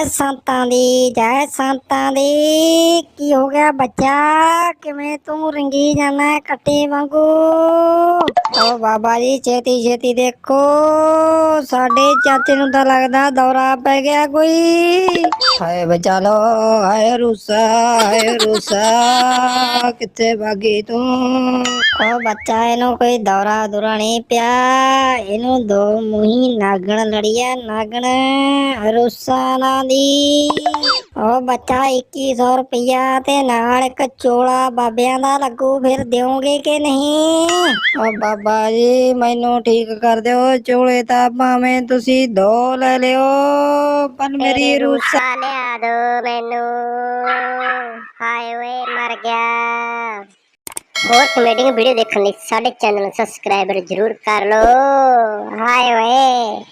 ਜੈ ਸੰਤਾਂ ਦੀ, ਜੈ ਸੰਤਾਂ ਦੀ। ਕੀ ਹੋ ਗਿਆ ਬੱਚਾ? ਕਿਵੇਂ ਤੂੰ ਰੰਗੀ ਜਾਣਾ ਕੱਟੇ ਵਾਂਗੂ? ਓ ਬਾਬਾ ਜੀ, ਛੇਤੀ ਛੇਤੀ ਦੇਖੋ। ਸਾਡੇ ਚਾਚੇ ਨੂੰ ਤਾਂ ਲੱਗਦਾ ਦੌਰਾ ਪੈ ਗਿਆ ਕੋਈ। ਹਾਏ ਬੱਚਾ ਲੋ ਹਾਏ ਰੂਸਾ ਹਾਏ ਰੂਸਾ। ਕਿੱਥੇ ਭਾਗੀ ਤੂੰ? ਓ ਬੱਚਾ ਇਹਨੂੰ ਕੋਈ ਦੌਰਾ ਦੁਰਾ ਨਹੀਂ ਪਿਆ। ਇਹਨੂੰ ਦੋ ਮੂਹੀ ਨਾਗਣ ਲੜੀਆ ਨਾਗਣ ਰੂਸਾ ਨਾਂ ਦੀ। ਓ ਬੱਚਾ 2100 ਰੁਪਇਆ ਤੇ ਨਾਲ ਇੱਕ ਚੋਲਾ ਬਾਬਿਆਂ ਦਾ ਲੱਗੂ ਫਿਰ ਦਿਓਗੇ ਕਿ ਨਹੀਂ? ਓ ਬਾਬਾ ਜੀ ਮੈਨੂੰ ਠੀਕ ਕਰ ਦਿਓ ਚੋਲੇ ਤਾਂ ਭਾਵੇਂ ਤੁਸੀਂ ਦੋ ਲੈ ਲਿਓ ਪਰ ਮੇਰੀ ਰੂਸਾ ਲਿਆ ਦੋ ਮੈਨੂੰ। ਹਾਏ ਓਏ ਮਰ ਗਿਆ। ਹੋਰ ਕਮੇਡੀ ਵੀਡੀਓ ਦੇਖਣ ਲਈ ਸਾਡੇ ਚੈਨਲ ਨੂੰ ਸਬਸਕ੍ਰਾਈਬਰ ਜ਼ਰੂਰ ਕਰ ਲਓ। ਹਾਏ ਓਏ।